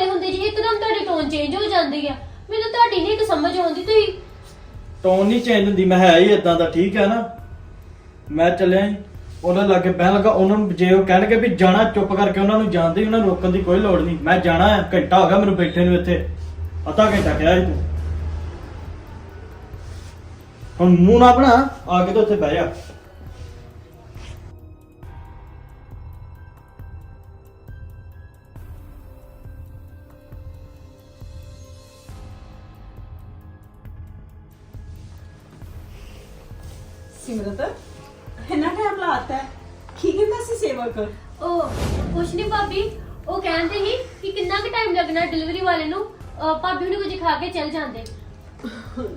ਹੁੰਦੇ ਜੀ, ਇੱਕਦਮ ਤੁਹਾਡੀ ਟੋਨ ਚੇਂਜ ਹੋ ਜਾਂਦੀ ਆ। ਮੈਨੂੰ ਤੁਹਾਡੀ ਨਹੀਂ ਇੱਕ ਸਮਝ ਆਉਂਦੀ ਤੁਸੀਂ। ਟੋਨ ਨਹੀਂ ਚੇਂਜ ਹੁੰਦੀ, ਮੈਂ ਹੈ ਹੀ ਇਦਾਂ ਦਾ, ਠੀਕ ਹੈ ਨਾ? ਮੈਂ ਚੱਲਿਆ ਜੀ, ਉਹਨਾਂ ਲਾਗੇ ਬਹਿਣ ਲੱਗਾ, ਉਹਨਾਂ ਨੂੰ ਜੇ ਉਹ ਕਹਿਣਗੇ ਵੀ ਜਾਣਾ, ਚੁੱਪ ਕਰਕੇ ਉਹਨਾਂ ਨੂੰ ਜਾਣਦੇ ਹੀ ਉਹਨਾਂ ਨੂੰ ਰੋਕਣ ਦੀ ਕੋਈ ਲੋੜ ਨਹੀਂ ਮੈਂ ਜਾਣਾ ਹੈ, ਘੰਟਾ ਹੋ ਗਿਆ ਮੈਨੂੰ ਬੈਠੇ ਨੂੰ ਇੱਥੇ। ਅੱਧਾ ਘੰਟਾ ਕਿਹਾ ਸੀ ਤੂੰ। ਹੁਣ ਮੂੰਹ ਨਾ ਬਣਾ, ਆ ਕੇ ਤਾਂ ਉੱਥੇ ਬਹਿ ਜਾ। ਸਿਮਰਤ ਇੰਨਾ ਟਾਈਮ ਲਾਤਾ ਹੈ। ਕੀ ਕਹਿੰਦਾ ਸੀ ਸੇਵਕ? ਉਹ ਕੁਛ ਨਹੀਂ ਭਾਬੀ ਉਹ ਕਹਿੰਦੇ ਸੀ ਕਿ ਕਿੰਨਾ ਕੁ ਟਾਈਮ ਲੱਗਣਾ ਡਿਲੀਵਰੀ ਵਾਲੇ ਨੂੰ ਅਹ ਭਾਬੀ ਨੂੰ ਕੁਝ ਖਾ ਕੇ ਚੱਲ ਜਾਂਦੇ।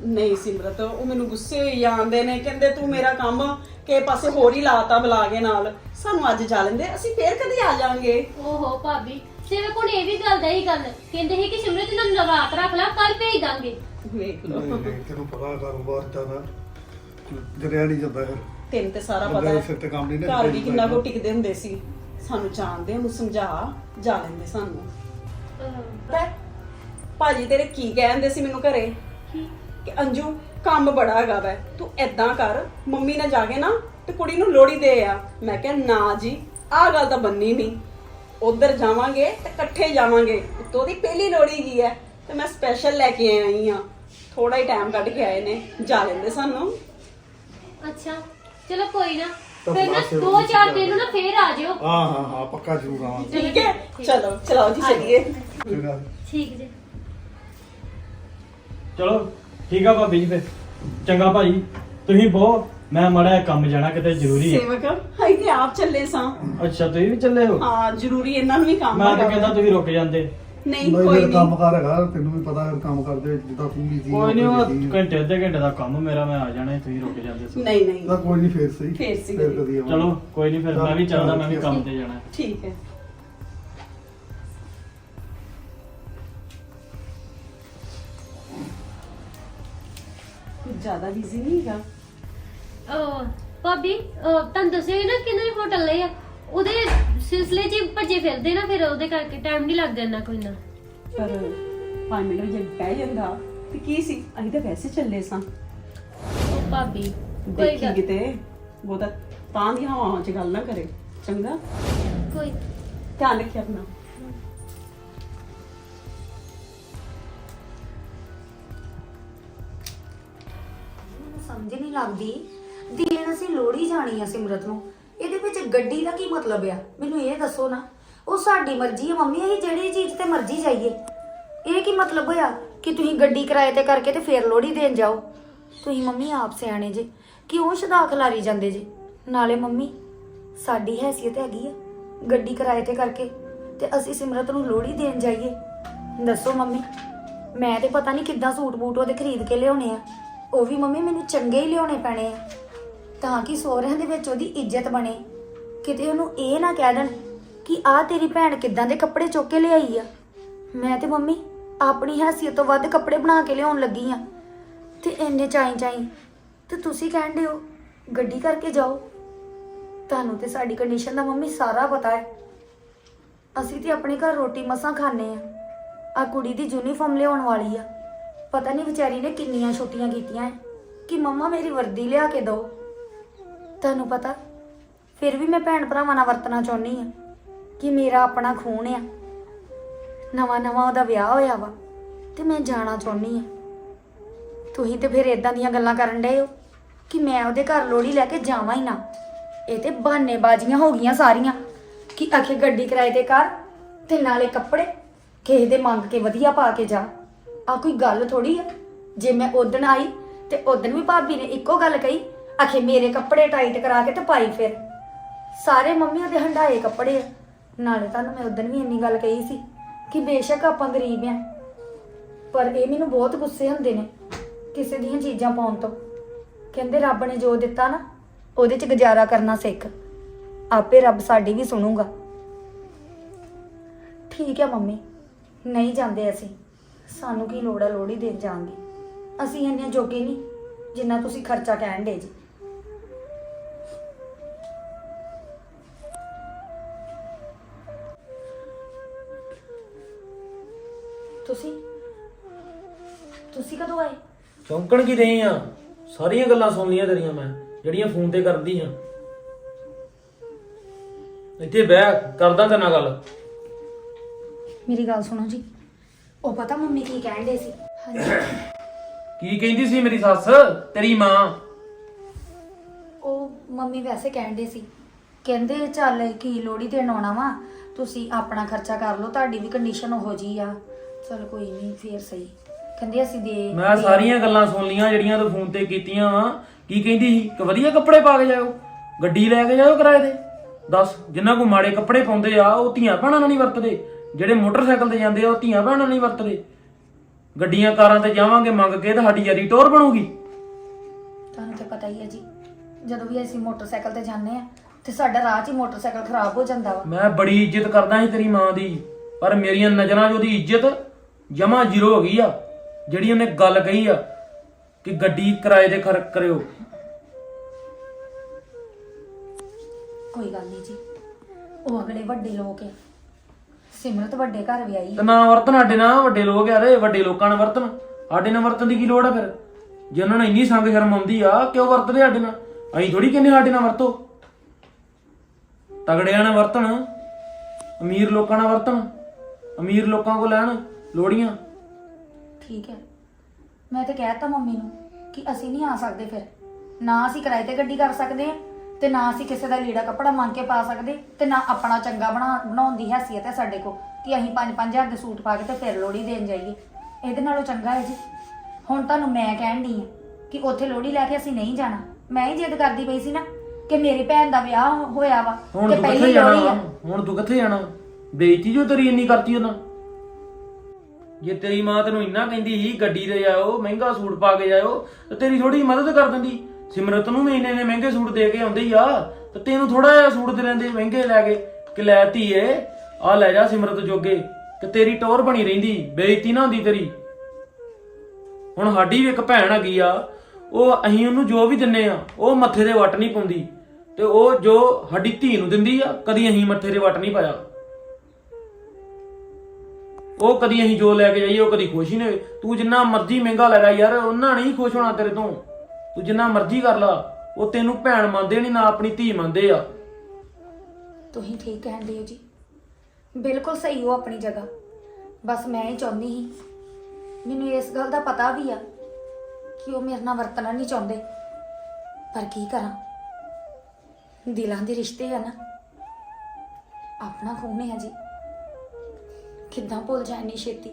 ਨਹੀਂ ਸਿਮਰਤ ਉਹ ਮੈਨੂੰ ਗੁੱਸੇ ਹੋਈ ਜਾਂਦੇ ਨੇ ਕਹਿੰਦੇ ਤੂੰ ਮੇਰਾ ਕੰਮ ਕੇ ਪਾਸੇ ਹੋਰ ਹੀ ਲਾਤਾ ਬੁਲਾ ਕੇ ਨਾਲ। ਸਾਨੂੰ ਅੱਜ ਜਾ ਲੈਂਦੇ ਅਸੀਂ ਫੇਰ ਕਦੀ ਆ ਜਾਾਂਗੇ ਓਹੋ ਭਾਬੀ ਸੇਵਕ ਹੁਣ ਇਹ ਵੀ ਗੱਲ ਦਾ ਹੀ ਗੱਲ। ਕਹਿੰਦੇ ਸੀ ਕਿ ਸਿਮਰਤ ਨੂੰ ਨਵਰਾਤ ਰੱਖ ਲਾ ਕੱਲ ਭੇਜ ਦਾਂਗੇ। ਵੇਖ ਲਓ। ਨਹੀਂ ਨਹੀਂ ਤੈਨੂੰ ਪਤਾ ਕਾਰੋਬਾਰ ਜ਼ਿਆਦਾ ਜਰਿਆ ਨਹੀਂ ਜਾਂਦਾ ਫਿਰ ਤੈਨੂੰ ਤੇ ਸਾਰਾ ਪਤਾ ਹੈ ਸਿਰ ਤੇ ਕੰਮ ਨਹੀਂ ਨਾ ਘਰ ਵੀ। ਕਿੰਨਾ ਕੋ ਟਿਕਦੇ ਹੁੰਦੇ ਸੀ। ਸਾਨੂੰ ਜਾਣਦੇ ਉਹਨੂੰ ਸਮਝਾ ਜਾ ਲੈਂਦੇ ਸਾਨੂੰ। ਪਤਾ ਹੈ, ਭਾਜੀ ਤੇਰੇ ਕੀ ਕਹਿੰਦੇ ਸੀ ਮੈਨੂੰ ਘਰੇ? ਕੀ? ਕਿ ਅੰਜੂ ਕੰਮ ਬੜਾ ਹੈਗਾ ਵੈ ਤੂੰ ਐਦਾਂ ਕਰ ਮੰਮੀ ਨਾਲ ਜਾ ਕੇ ਨਾ ਤੇ ਕੁੜੀ ਨੂੰ ਲੋੜੀ ਦੇ ਆ। ਮੈਂ ਕਿਹਾ ਨਾ ਜੀ ਆਹ ਗੱਲ ਤਾਂ ਬੰਨੀ ਨਹੀਂ। ਉਧਰ ਜਾਵਾਂਗੇ ਤੇ ਇਕੱਠੇ ਜਾਵਾਂਗੇ। ਉੱਤੋਂ ਦੀ ਪਹਿਲੀ ਲੋੜੀ ਕੀ ਹੈ? ਤੇ ਮੈਂ ਸਪੈਸ਼ਲ ਲੈ ਕੇ ਆਈ ਆ ਥੋੜਾ ਹੀ ਟਾਈਮ ਕੱਢ ਕੇ ਆਏ ਨੇ। ਜਾ ਲੈਂਦੇ ਸਾਨੂੰ। ਅੱਛਾ ਚਲੋ ਕੋਈ ਨਾ। ਤਾਂ ਫਿਰ ਨਾ ਬਸ ਦੋ ਚਾਰ ਦਿਨ ਨੂੰ ਨਾ ਫੇਰ। ਆ ਜਿਓ। ਹਾਂ ਹਾਂ ਹਾਂ ਪੱਕਾ ਜ਼ਰੂਰ ਆਵਾਂਗੇ। ਠੀਕ ਹੈ। ਚਲੋ ਚਲੋ ਜੀ ਚਲੀਏ। ਚੰਗਾ। ਠੀਕ ਜੀ। ਚਲੋ ਠੀਕ ਆ ਭਾਬੀ ਜੀ ਫਿਰ। ਚੰਗਾ ਭਾਈ ਤੁਸੀਂ ਬਹੁਤ ਮੈਂ ਮੜਾ ਕੰਮ ਜਾਣਾ ਕਿਤੇ ਜ਼ਰੂਰੀ ਹੈ। ਸੇਵਕ ਹਾਈ ਤੇ ਆਪ ਚੱਲੇ ਸਾਂ। ਅੱਛਾ ਤੁਸੀਂ ਵੀ ਚੱਲੇ ਹੋ? ਹਾਂ ਜ਼ਰੂਰੀ ਇਹਨਾਂ ਨੂੰ ਵੀ ਕੰਮ ਮੈਂ ਤਾਂ ਹੈਗਾ। ਕਹਿੰਦਾ। ਤੁਸੀਂ ਰੁਕ ਜਾਂਦੇ। ਨਹੀਂ ਨਹੀਂ ਕੋਈ ਕੰਮ ਕਾਰ ਹੈਗਾ ਤੈਨੂੰ ਵੀ ਪਤਾ ਹੈ ਕੰਮ ਕਰਦੇ ਜਿੱਦਾਂ ਤੂੰ ਵੀ ਕੋਈ ਨਹੀਂ ਉਹ ਘੰਟੇ ਅੱਧੇ ਘੰਟੇ ਦਾ ਕੰਮ ਮੇਰਾ ਮੈਂ ਆ ਜਾਣਾ ਤੁਸੀਂ ਰੁਕ ਜਾਂਦੇ ਸੀ ਨਹੀਂ ਨਹੀਂ। ਤਾਂ ਕੋਈ ਨਹੀਂ ਫੇਰ ਸਹੀ। ਫੇਰ ਸਹੀ। ਕਦੀ ਆਵਾਂਗੇ। ਚਲੋ ਕੋਈ ਨਹੀਂ ਫਿਰ ਮੈਂ ਵੀ ਚੱਲਦਾ ਮੈਂ ਵੀ ਕੰਮ ਤੇ ਜਾਣਾ। ਠੀਕ ਹੈ। ਕੁਝ ਜ਼ਿਆਦਾ ਬਿਜ਼ੀ ਨਹੀਂ ਹੈਗਾ। ਅਹ, ਭਾਬੀ ਅਹ, ਤੁਹਾਨੂੰ ਦੱਸਿਆ ਸੀ ਨਾ ਕਿੰਨੇ ਹੋਟਲ ਲਏ ਆ? ਉਹਦੇ ਸਿਲਸਿਲੇ 'ਚ ਹੀ ਭੱਜੇ ਫਿਰਦੇ ਨਾ ਫਿਰ ਉਹਦੇ ਕਰਕੇ ਟਾਈਮ ਨਹੀਂ ਲੱਗਦਾ ਇੰਨਾ ਕੋਈ ਨਾ। ਪਰ 5 ਮਿੰਟ ਜੇ ਬਹਿ ਜਾਂਦਾ ਤੇ ਕੀ ਸੀ? ਅਸੀਂ ਤਾਂ ਵੈਸੇ ਚੱਲੇ ਸਾਂ। ਉਹ ਭਾਬੀ ਕੋਈ ਦੇਖੀ ਗੱਲ ਕਿਤੇ ਬਹੁਤਾ ਤਾਂ ਦੀ ਹਵਾਵਾਂ 'ਚ ਗੱਲ ਨਾ ਕਰੇ। ਚੰਗਾ? ਕੋਈ ਧਿਆਨ ਰੱਖਿਆ ਆਪਣਾ। ਮੈਨੂੰ ਸਮਝ ਨਹੀਂ ਲੱਗਦੀ। ਦੇਣ ਅਸੀਂ ਲੋੜੀ ਜਾਣੀ ਆ ਸਿਮਰਤ ਨੂੰ। ਇਹਦੇ ਵਿੱਚ ਗੱਡੀ ਦਾ ਕੀ ਮਤਲਬ ਆ? ਮੈਨੂੰ ਇਹ ਦੱਸੋ ਨਾ। ਉਹ ਸਾਡੀ ਮਰਜ਼ੀ ਹੈ ਮੰਮੀ, ਅਸੀਂ ਜਿਹੜੀ ਚੀਜ਼ ਤੇ ਮਰਜ਼ੀ ਜਾਈਏ। ਇਹ ਕੀ ਮਤਲਬ ਹੋਇਆ ਕਿ ਤੁਸੀਂ ਗੱਡੀ ਕਿਰਾਏ ਤੇ ਕਰਕੇ ਤੇ ਫੇਰ ਲੋੜੀ ਦੇਣ ਜਾਓ? ਤੁਸੀਂ ਮੰਮੀ ਆਪ ਸਿਆਣੇ ਜੇ, ਕਿਉਂ ਸ਼ਦਾ ਖਲਾਰੀ ਜਾਂਦੇ ਜੇ? ਨਾਲੇ ਮੰਮੀ, ਸਾਡੀ ਹੈਸੀਅਤ ਹੈਗੀ ਆ, ਗੱਡੀ ਕਿਰਾਏ ਤੇ ਕਰਕੇ ਤੇ ਅਸੀਂ ਸਿਮਰਤ ਨੂੰ ਲੋੜੀ ਦੇਣ ਜਾਈਏ। ਦੱਸੋ ਮੰਮੀ, ਮੈਂ ਤੇ ਪਤਾ ਨਹੀਂ ਕਿੱਦਾਂ ਸੂਟ ਬੂਟ ਉਹਦੇ ਖਰੀਦ ਕੇ ਲਿਆਉਣੇ ਆ। ਉਹ ਵੀ ਮੰਮੀ ਮੈਨੂੰ ਚੰਗੇ ਹੀ ਲਿਆਉਣੇ ਪੈਣੇ ਆ। ਤਾਂ ਕਿ ਸਹੁਰਿਆਂ ਦੇ ਵਿੱਚ ਉਹਦੀ ਇੱਜ਼ਤ ਬਣੇ। ਕਿਤੇ ਉਹਨੂੰ ਇਹ ਨਾ ਕਹਿ ਦੇਣ ਕਿ ਆਹ ਤੇਰੀ ਭੈਣ ਕਿੱਦਾਂ ਦੇ ਕੱਪੜੇ ਚੁੱਕ ਕੇ ਲਿਆਈ ਆ। ਮੈਂ ਤੇ ਮੰਮੀ ਆਪਣੀ ਹੈਸੀਅਤ ਤੋਂ ਵੱਧ ਕੱਪੜੇ ਬਣਾ ਕੇ ਲਿਆਉਣ ਲੱਗੀ ਆ। ਤੇ ਇੰਨੇ ਚਾਈ ਚਾਈ ਤੇ ਤੁਸੀਂ ਕਹਿੰਦੇ ਹੋ, ਗੱਡੀ ਕਰਕੇ ਜਾਓ। ਤੁਹਾਨੂੰ ਤੇ ਸਾਡੀ ਕੰਡੀਸ਼ਨ ਦਾ ਮੰਮੀ ਸਾਰਾ ਪਤਾ ਹੈ। ਅਸੀਂ ਤੇ ਆਪਣੇ ਘਰ ਰੋਟੀ ਮਸਾਂ ਖਾਣੇ ਆ। ਆ ਕੁੜੀ ਦੀ ਯੂਨੀਫਾਰਮ ਲਿਆਉਣ ਵਾਲੀ ਆ। ਪਤਾ ਨਹੀਂ ਵਿਚਾਰੀ ਨੇ ਕਿੰਨੀਆਂ ਛੁੱਟੀਆਂ ਕੀਤੀਆਂ ਹੈ ਕਿ ਮੰਮਾ ਮੇਰੀ ਵਰਦੀ ਲਿਆ ਕੇ ਦਿਓ। ਤੁਹਾਨੂੰ ਪਤਾ, ਫਿਰ ਵੀ ਮੈਂ ਭੈਣ ਭਰਾਵਾਂ ਨਾਲ ਵਰਤਣਾ ਚਾਹੁੰਦੀ ਆ ਕਿ ਮੇਰਾ ਆਪਣਾ ਖੂਨ ਆ। ਨਵਾਂ ਨਵਾਂ ਉਹਦਾ ਵਿਆਹ ਹੋਇਆ ਵਾ ਤੇ ਮੈਂ ਜਾਣਾ ਚਾਹੁੰਦੀ ਆ ਤੁਸੀਂ ਤੇ ਫਿਰ ਇਦਾਂ ਦੀਆਂ ਗੱਲਾਂ ਕਰਨ ਡਏ ਹੋ ਕਿ ਮੈਂ ਉਹਦੇ ਘਰ ਲੋੜੀ ਲੈ ਕੇ ਜਾਵਾਂ ਹੀ ਨਾ। ਇਹ ਤੇ ਬਹਾਨੇਬਾਜ਼ੀਆਂ ਹੋ ਗਈਆਂ ਸਾਰੀਆਂ ਕਿ ਆਖੇ ਗੱਡੀ ਕਿਰਾਏ ਤੇ ਕਰ ਤੇ ਨਾਲੇ ਕੱਪੜੇ, ਕਿਸੇ ਦੇ ਮੰਗ ਕੇ ਵਧੀਆ ਪਾ ਕੇ ਜਾ। ਆ ਕੋਈ ਗੱਲ ਥੋੜੀ ਆ, ਜੇ ਮੈਂ ਉਦਣ ਆਈ ਤੇ ਉਦਣ ਵੀ ਭਾਬੀ ਨੇ ਇੱਕੋ ਗੱਲ ਕਹੀ ਆਖੇ, ਮੇਰੇ ਕੱਪੜੇ ਟਾਈਟ ਕਰਾ ਕੇ ਤੇ ਪਾਈ ਫਿਰ। ਸਾਰੇ ਮੰਮੀ ਉਹਦੇ ਹੰਡਾਏ ਕੱਪੜੇ ਆ। ਨਾਲੇ ਤੁਹਾਨੂੰ ਮੈਂ ਉਦਣ ਵੀ ਇੰਨੀ ਗੱਲ ਕਹੀ ਸੀ ਕਿ ਬੇਸ਼ੱਕ ਆਪਾਂ ਗਰੀਬ ਆ। ਪਰ ਇਹ ਮੈਨੂੰ ਬਹੁਤ ਗੁੱਸੇ ਹੁੰਦੇ ਨੇ ਕਿਸੇ ਦੀਆਂ ਚੀਜ਼ਾਂ ਪਾਉਣ ਤੋਂ। ਕਹਿੰਦੇ, ਰੱਬ ਨੇ ਜੋ ਦਿੱਤਾ ਨਾ, ਉਹਦੇ 'ਚ ਗੁਜ਼ਾਰਾ ਕਰਨਾ ਸਿੱਖ। ਆਪੇ ਰੱਬ ਸਾਡੀ ਵੀ ਸੁਣੂਗਾ। ਠੀਕ ਹੈ ਮੰਮੀ, ਨਹੀਂ ਜਾਂਦੇ ਅਸੀਂ। ਸਾਨੂੰ ਕੀ ਲੋੜ ਹੈ ਲੋੜੀ ਦੇਣ ਜਾਣ ਦੀ? ਅਸੀਂ ਇੰਨੇ ਜੋਗੇ ਨਹੀਂ ਜਿੰਨਾ ਤੁਸੀਂ ਖਰਚਾ ਕਹਿਣ ਦੇ ਜੀ। ਤੁਸੀਂ? ਤੁਸੀਂ ਕਦੋਂ ਆਏ? ਚੌਂਕਣ ਕੀ ਰਹੀ ਆ? ਸਾਰੀਆਂ ਗੱਲਾਂ ਸੁਣ ਲੀਆਂ ਤੇਰੀਆਂ ਮੈਂ ਜਿਹੜੀਆਂ ਫੋਨ ਤੇ ਕਰਦੀ ਆ। ਇੱਥੇ ਬਹਿ ਕਰਦਾ ਤੇਰੇ ਨਾਲ ਗੱਲ। ਮੇਰੀ ਗੱਲ ਸੁਣੋ ਜੀ। ਉਹ ਪਤਾ ਮੰਮੀ ਕੀ ਕਹਿੰਦੇ ਸੀ? ਹਾਂਜੀ। ਕੀ ਕਹਿੰਦੀ ਸੀ ਮੇਰੀ ਸੱਸ ਤੇਰੀ ਮਾਂ? ਉਹ ਮੰਮੀ ਵੈਸੇ ਕਹਿੰਦੇ ਸੀ। ਕਹਿੰਦੇ ਚੱਲ ਕੀ ਲੋੜੀ ਦੇਣ ਆਉਣਾ ਵਾ ਤੁਸੀਂ ਆਪਣਾ ਖਰਚਾ ਕਰ ਲਓ ਤੁਹਾਡੀ ਵੀ ਕੰਡੀਸ਼ਨ ਉਹੋ ਜੀ ਆ। ਚਲ ਕੋਈ ਨਹੀਂ ਫੇਰ ਸਹੀ। ਕਹਿੰਦੇ ਅਸੀਂ ਦੇ ਮੈਂ ਸਾਰੀਆਂ ਗੱਲਾਂ ਸੁਣ ਲੀਆਂ ਜਿਹੜੀਆਂ ਤੂੰ ਫੋਨ ਤੇ ਕੀਤੀਆਂ ਵਾ। ਕੀ ਕਹਿੰਦੀ ਸੀ? ਕਿ ਵਧੀਆ ਕੱਪੜੇ ਪਾ ਕੇ ਜਾਓ ਗੱਡੀ ਲੈ ਕੇ ਜਾਓ ਕਿਰਾਏ ਤੇ। ਦੱਸ ਜਿਨ੍ਹਾਂ ਕੋ ਮਾੜੇ ਕੱਪੜੇ ਪਾਉਂਦੇ ਆ ਉਹ ਧੀਆਂ ਭੈਣਾਂ ਨਾਲ ਨਹੀਂ ਵਰਤਦੇ। ਜਿਹੜੇ ਮੋਟਰਸਾਈਕਲ ਤੇ ਜਾਂਦੇ ਆ ਉਹ ਧੀਆਂ ਭੈਣਾਂ ਨਾਲ ਨਹੀਂ ਵਰਤਦੇ। ਗੱਡੀਆਂ ਕਾਰਾਂ ਤੇ ਜਾਵਾਂਗੇ ਮੰਗ ਕੇ ਤਾਂ ਸਾਡੀ ਯਾਰੀ ਟੋਰ ਬਣੂਗੀ। ਤੁਹਾਨੂੰ ਤਾਂ ਪਤਾ ਹੀ ਹੈ ਜੀ ਜਦੋਂ ਵੀ ਅਸੀਂ ਮੋਟਰਸਾਈਕਲ ਤੇ ਜਾਂਦੇ ਆ ਤੇ ਸਾਡਾ ਰਾਹ 'ਚ ਹੀ ਮੋਟਰਸਾਈਕਲ ਖਰਾਬ ਹੋ ਜਾਂਦਾ ਵਾ। ਮੈਂ ਬੜੀ ਇੱਜ਼ਤ ਕਰਦਾ ਸੀ ਤੇਰੀ ਮਾਂ ਦੀ ਪਰ ਮੇਰੀਆਂ ਨਜ਼ਰਾਂ 'ਚ ਉਹਦੀ ਇੱਜ਼ਤ ਜਮਾ ਜ਼ੀਰੋ ਹੋ ਗਈ ਆ ਜਿਹੜੀ ਉਹਨੇ ਗੱਲ ਕਹੀ ਆ ਕਿ ਗੱਡੀ ਕਿਰਾਏ ਤੇ ਖਰਚ ਕਰਿਓ। ਕੋਈ ਗੱਲ ਨਹੀਂ ਜੀ ਉਹ ਅਗਲੇ ਵੱਡੇ ਲੋਕ ਆ। ਸਿਮਰਤ ਵੱਡੇ ਘਰ ਵਿਆਹੀ ਤੇ ਨਾ ਵਰਤਨ ਸਾਡੇ ਨਾਲ ਵੱਡੇ ਲੋਕ ਆ ਰੇ ਵੱਡੇ ਲੋਕਾਂ ਨਾਲ ਵਰਤਨ ਸਾਡੇ ਨਾਲ ਵਰਤਨ ਦੀ ਕੀ ਲੋੜ ਆ ਫਿਰ? ਜੇ ਉਹਨਾਂ ਨੂੰ ਇੰਨੀ ਸੰਗ ਸ਼ਰਮ ਆਉਂਦੀ ਆ ਕਿਉਂ ਵਰਤਦੇ ਸਾਡੇ ਨਾਲ? ਅਸੀਂ ਥੋੜੀ ਕਹਿੰਦੇ ਸਾਡੇ ਨਾਲ ਵਰਤੋ। ਤਗੜਿਆਂ ਨਾਲ ਵਰਤਣ ਅਮੀਰ ਲੋਕਾਂ ਨਾਲ ਵਰਤਣ ਅਮੀਰ ਲੋਕਾਂ ਕੋ ਲੈਣ। ਲੋੜੀਆਂ? ਠੀਕ ਹੈ। ਮੈਂ ਤੇ ਕਹਿਤਾ ਮੰਮੀ ਨੂੰ ਕਿ ਅਸੀਂ ਨਹੀਂ ਆ ਸਕਦੇ ਫਿਰ। ਨਾ ਅਸੀਂ ਕਿਰਾਏ ਤੇ ਗੱਡੀ ਕਰ ਸਕਦੇ ਆ ਤੇ ਨਾ ਅਸੀਂ ਕਿਸੇ ਦਾ ਲੀੜਾ ਕੱਪੜਾ ਮੰਗ ਕੇ ਪਾ ਸਕਦੇ ਤੇ ਨਾ ਆਪਣਾ ਚੰਗਾ ਬਣਾ ਬਣਾਉਣ ਦੀ ਹੈਸੀਅਤ ਹੈ ਸਾਡੇ ਕੋਲ ਕਿ ਅਸੀਂ 5-5000 ਦੇ ਸੂਟ ਪਾ ਕੇ ਤੇ ਫਿਰ ਲੋੜੀ ਦੇਣ ਜਾਈਏ। ਇਹਦੇ ਨਾਲੋਂ ਚੰਗਾ ਹੈ ਜੀ। ਹੁਣ ਤੁਹਾਨੂੰ ਮੈਂ ਕਹਿਣ ਦੀ ਆ ਕਿ ਉੱਥੇ ਲੋੜੀ ਲੈ ਕੇ ਅਸੀਂ ਨਹੀਂ ਜਾਣਾ। ਮੈਂ ਹੀ ਜਿੱਦ ਕਰਦੀ ਪਈ ਸੀ ਨਾ ਕਿ ਮੇਰੀ ਭੈਣ ਦਾ ਵਿਆਹ ਹੋਇਆ ਵਾ ਹੁਣ ਤੇ ਤੂੰ ਕਿੱਥੇ ਪਹਿਲੀ ਲੋੜੀ ਜਾਣਾ ਆ। ਹੁਣ ਤੂੰ ਕਿੱਥੇ ਜਾਣਾ? ਬੇਇੱਜ਼ਤੀ ਜੋ ਤੇਰੀ ਇੰਨੀ ਕਰਤੀ ਉਹਨਾਂ। ਜੇ ਤੇਰੀ ਮਾਂ ਤੈਨੂੰ ਇੰਨਾ ਕਹਿੰਦੀ ਸੀ, ਗੱਡੀ ਤੇ ਜਾਓ ਮਹਿੰਗਾ ਸੂਟ ਪਾ ਕੇ ਜਾਓ ਤੇ ਤੇਰੀ ਥੋੜੀ ਮਦਦ ਕਰ ਦਿੰਦੀ। ਸਿਮਰਤ ਨੂੰ ਵੀ ਇੰਨੇ ਇੰਨੇ ਮਹਿੰਗੇ ਸੂਟ ਦੇ ਕੇ ਆਉਂਦੀ ਆ, ਤੇ ਤੈਨੂੰ ਥੋੜਾ ਜਿਹਾ ਸੂਟ ਦੇ ਲੈਂਦੇ ਮਹਿੰਗੇ ਲੈ ਕੇ। ਕਿ ਲੈ ਧੀਏ, ਆ ਲੈ ਜਾ ਸਿਮਰਤ ਜੋਗੇ ਤੇ ਤੇਰੀ ਟੌਰ ਬਣੀ ਰਹਿੰਦੀ, ਬੇਇੱਜ਼ਤੀ ਨਾ ਹੁੰਦੀ ਤੇਰੀ। ਹੁਣ ਸਾਡੀ ਵੀ ਇੱਕ ਭੈਣ ਹੈਗੀ ਆ, ਉਹ ਅਸੀਂ ਉਹਨੂੰ ਜੋ ਵੀ ਦਿੰਨੇ ਆ, ਉਹ ਮੱਥੇ ਦੇ ਵੱਟ ਨਹੀਂ ਪਾਉਂਦੀ। ਤੇ ਉਹ ਜੋ ਸਾਡੀ ਧੀ ਨੂੰ ਦਿੰਦੀ ਆ, ਕਦੀ ਅਸੀਂ ਮੱਥੇ ਦੇ ਵੱਟ ਨਹੀਂ ਪਾਇਆ। ਉਹ ਕਦੀ ਅਸੀਂ ਜੋ ਲੈ ਕੇ ਜਾਈਏ, ਉਹ ਕਦੀ ਖੁਸ਼ ਹੀ ਨਹੀਂ ਹੋਏ ਤੂੰ ਜਿੰਨਾ ਮਰਜ਼ੀ ਮਹਿੰਗਾ ਲੈ ਲੈ ਯਾਰ, ਉਹਨਾਂ ਨਹੀਂ ਖੁਸ਼ ਹੋਣਾ ਤੇਰੇ ਤੋਂ। ਤੂੰ ਜਿੰਨਾ ਮਰਜ਼ੀ ਕਰ ਲਾ, ਉਹ ਤੈਨੂੰ ਭੈਣ ਮੰਨਦੇ ਨਹੀਂ, ਨਾ ਆਪਣੀ ਧੀ ਮੰਨਦੇ ਆ। ਤੁਸੀਂ ਠੀਕ ਕਹਿੰਦੇ ਹੋ ਜੀ? ਬਿਲਕੁਲ ਸਹੀ ਹੋ ਆਪਣੀ ਜਗ੍ਹਾ। ਬਸ ਮੈਂ ਹੀ ਚਾਹੁੰਦੀ ਸੀ, ਮੈਨੂੰ ਇਸ ਗੱਲ ਦਾ ਪਤਾ ਵੀ ਆ ਕਿ ਉਹ ਮੇਰੇ ਨਾਲ ਵਰਤਣਾ ਨਹੀਂ ਚਾਹੁੰਦੇ। ਪਰ ਕੀ ਕਰਾਂ? ਦਿਲਾਂ ਦੇ ਰਿਸ਼ਤੇ ਆ ਨਾ। ਆਪਣਾ ਖੂਨ ਹੈ ਜੀ। ਕਿੱਦਾਂ ਭੁੱਲ ਜਾਣੀ ਛੇਤੀ?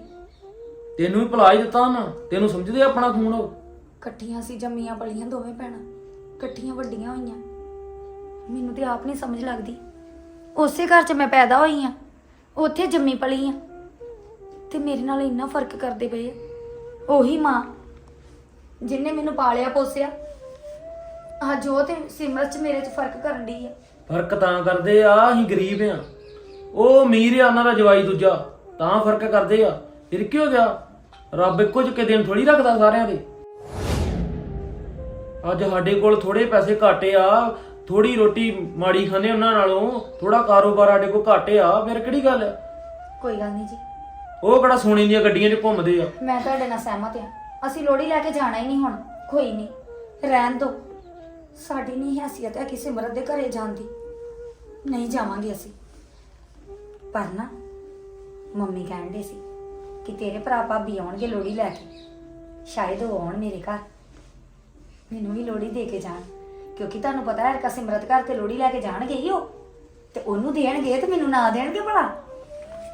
ਤੈਨੂੰ ਵੀ ਭੁਲਾ ਹੀ ਦਿੱਤਾ ਨਾ ਤੈਨੂੰ ਸਮਝਦੇ ਆ ਆਪਣਾ ਖੂਨ ਉਹ? ਇਕੱਠੀਆਂ ਸੀ ਜੰਮੀਆਂ ਪਲੀਆਂ ਦੋਵੇਂ ਭੈਣਾਂ। ਇਕੱਠੀਆਂ ਵੱਡੀਆਂ ਹੋਈਆਂ। ਮੈਨੂੰ ਤੇ ਆਪ ਨਹੀਂ ਸਮਝ ਲੱਗਦੀ। ਉਸੇ ਘਰ 'ਚ ਮੈਂ ਪੈਦਾ ਹੋਈ ਆ। ਉੱਥੇ ਜੰਮੀ ਪਲੀ ਆ। ਤੇ ਮੇਰੇ ਨਾਲ ਇੰਨਾ ਫ਼ਰਕ ਕਰਦੇ ਪਏ ਆ। ਉਹੀ ਮਾਂ ਜਿਨੇ ਮੈਨੂੰ ਪਾਲਿਆ ਪੋਸਿਆ। ਅੱਜ ਉਹ ਤੇ ਸਿਮਰਤ 'ਚ ਮੇਰੇ 'ਚ ਫ਼ਰਕ ਕਰਨ ਦੀ ਆ। ਫ਼ਰਕ ਤਾਂ ਕਰਦੇ ਆ ਅਸੀਂ ਗਰੀਬ ਆ। ਉਹ ਅਮੀਰ ਆ ਉਹਨਾਂ ਦਾ ਜਵਾਈ ਦੂਜਾ। ਤਾਂ ਫ਼ਰਕ ਕਰਦੇ ਆ। ਫਿਰ ਕੀ ਹੋ ਗਿਆ? ਰੱਬ ਇੱਕੋ ਜਿਹੇ ਦਿਨ ਥੋੜੀ ਰੱਖਦਾ ਸਾਰਿਆਂ ਦੇ। ਅੱਜ ਸਾਡੇ ਕੋਲ ਥੋੜੇ ਪੈਸੇ ਘਾਟੇ ਆ। ਥੋੜੀ ਰੋਟੀ ਮਾੜੀ ਖਾਂਦੇ ਉਹਨਾਂ ਨਾਲੋਂ। ਥੋੜਾ ਕਾਰੋਬਾਰ ਸਾਡੇ ਕੋਲ ਘਾਟੇ ਆ। ਫਿਰ ਕਿਹੜੀ ਗੱਲ ਆ? ਕੋਈ ਗੱਲ ਨਹੀਂ ਜੀ। ਉਹ ਕਿਹੜਾ ਸੋਨੇ ਦੀਆਂ ਗੱਡੀਆਂ 'ਚ ਘੁੰਮਦੇ ਆ। ਮੈਂ ਤੁਹਾਡੇ ਨਾਲ ਸਹਿਮਤ ਆ ਅਸੀਂ ਲੋੜੀ ਲੈ ਕੇ ਜਾਣਾ ਹੀ ਨਹੀਂ ਹੁਣ। ਕੋਈ ਨਹੀਂ। ਰਹਿਣ ਦੋ ਸਾਡੀ ਨਹੀਂ ਹੈਸੀਅਤ ਹੈ ਕਿਸੇ ਮਰਦ ਦੇ ਘਰੇ ਜਾਣ ਦੀ। ਨਹੀਂ ਜਾਵਾਂਗੇ ਅਸੀਂ। ਪਰ ਨਾ ਮੰਮੀ ਕਹਿੰਦੇ ਸੀ ਕਿ ਤੇਰੇ ਭਰਾ ਭਾਬੀ ਆਉਣਗੇ ਲੋੜੀ ਲੈ ਕੇ। ਸ਼ਾਇਦ ਉਹ ਆਉਣ ਮੇਰੇ ਘਰ। ਮੈਨੂੰ ਵੀ ਲੋੜੀ ਦੇ ਕੇ ਜਾਣ। ਕਿਉਂਕਿ ਤੁਹਾਨੂੰ ਪਤਾ ਹੈ ਕਿ ਸਿਮਰਤ ਘਰ ਤੇ ਲੋੜੀ ਲੈ ਕੇ ਜਾਣਗੇ ਹੀ ਉਹ। ਤੇ ਉਹਨੂੰ ਦੇਣਗੇ ਤੇ ਮੈਨੂੰ ਨਾ ਦੇਣਗੇ ਭਲਾ।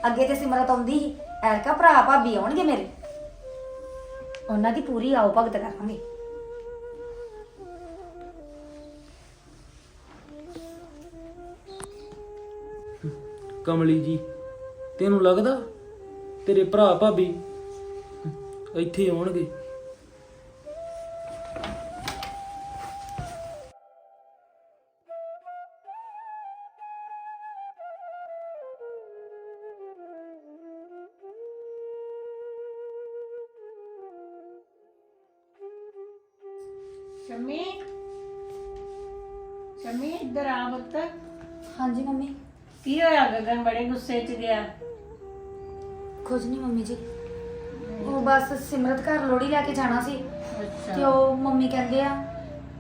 ਅੱਗੇ ਤੇ ਸਿਮਰਤ ਆਉਂਦੀ ਸੀ ਐਰਕਾ ਭਰਾ ਭਾਬੀ ਆਉਣਗੇ ਮੇਰੇ। ਉਹਨਾਂ ਦੀ ਪੂਰੀ ਆਓ ਭਗਤ ਕਰਾਂਗੇ। ਕਮਲੀ ਜੀ ਤੈਨੂੰ ਲੱਗਦਾ? ਤੇਰੇ ਭਰਾ ਭਾਬੀ ਇੱਥੇ ਆਉਣਗੇ। ਸ਼ਮੀ? ਸ਼ਮੀ ਇੱਧਰ ਆ ਹਾਂਜੀ ਮੰਮੀ। ਕੀ ਹੋਇਆ? ਗਗਨ ਬੜੇ ਗੁੱਸੇ 'ਚ ਗਿਆ। ਕੁਝ ਨਹੀਂ ਮੰਮੀ ਜੀ। ਉਹ ਬਸ ਸਿਮਰਤ ਘਰ ਲੋੜੀ ਲੈ ਕੇ ਜਾਣਾ ਸੀ। ਤੇ ਉਹ ਮੰਮੀ ਕਹਿੰਦੇ ਆ